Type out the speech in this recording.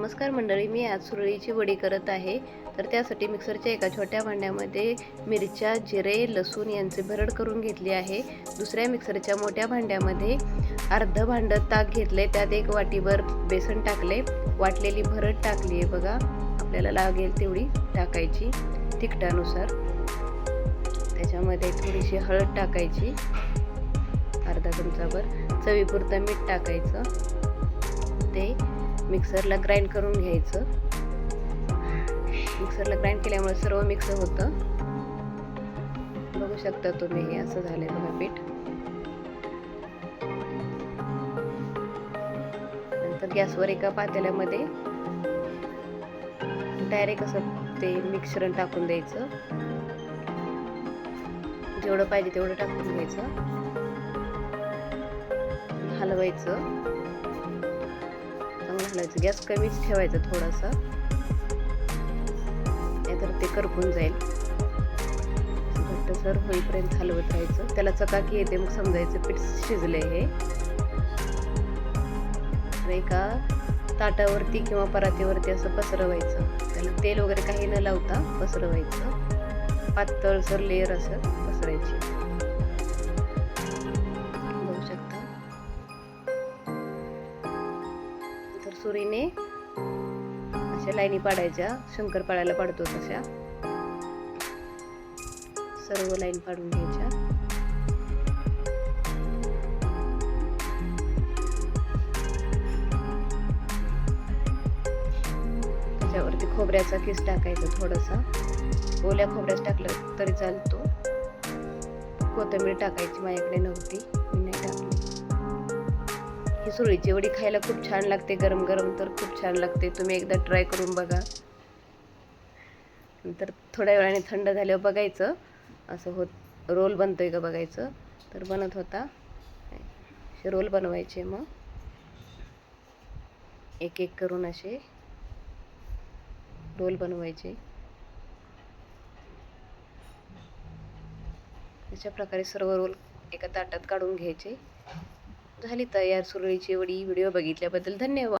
नमस्कार मंडळी मी आज सुरळीची वडी करत आहे. तर त्यासाठी मिक्सरच्या एका छोट्या भांड्यामध्ये मिरच्या जिरे लसूण यांचे भरड करून घेतली आहे. दुसऱ्या मिक्सरच्या मोठ्या भांड्यामध्ये अर्धं भांडं ताक घेतले. त्यात एक वाटीभर बेसन टाकले. वाटलेली भरड टाकली आहे बघा. आपल्याला लागेल तेवढी टाकायची तिखटानुसार. त्याच्यामध्ये थोडीशी हळद टाकायची. अर्धा चमचाभर चवीपुरतं मीठ टाकायचं. ते मिक्सरला ग्राइंड करून घ्यायचं. मिक्सरला ग्राइंड केल्यामुळे सर्व मिक्स होतं. बघू शकता तुम्ही हे असं झालंय बघा पीठ. नंतर गॅसवर एका पातेल्यामध्ये डायरेक्ट असं ते मिक्सरण टाकून द्यायचं. जेवढं पाहिजे तेवढं टाकून घ्यायचं. हलवायचं. घालायचं गॅस कमीच ठेवायचा थोडासा. नाहीतर ते करपून जाईल. घट्टसर होईपर्यंत हलवत राहायचं. त्याला चकाकी येते मग समजायचं पीठ शिजले हे. एका ताटावरती किंवा परातीवरती असं पसरवायचं. त्याला तेल वगैरे काही न लावता पसरवायचं. पातळसर लेअर असं पसरायची. तर सुरीने अशा लाईनी पाडायच्या. शंकरपाळ्याला पाडतो तशा. सर्व लाईन पाडून घ्यायच्या. त्याच्यावरती खोबऱ्याचा किस टाकायचा थोडासा. ओल्या खोबऱ्याच टाकलं तरी चालतो. कोथिंबीर टाकायची माझ्याकडे नव्हती. ही सुरळीची वडी खायला खूप छान लागते गरम गरम तर खूप छान लागते. तुम्ही एकदा ट्राय करून बघा. नंतर थोड्या वेळाने थंड झाल्यावर बघायचं. असं होत रोल बनतो आहे का बघायचं. तर बनत होता. असे रोल बनवायचे मग. एक एक करून असे रोल बनवायचे. अशा प्रकारे सर्व रोल एका ताटात काढून घ्यायचे. झाली तयार सुरळीची वडी व्हिडिओ बघितल्याबद्दल धन्यवाद.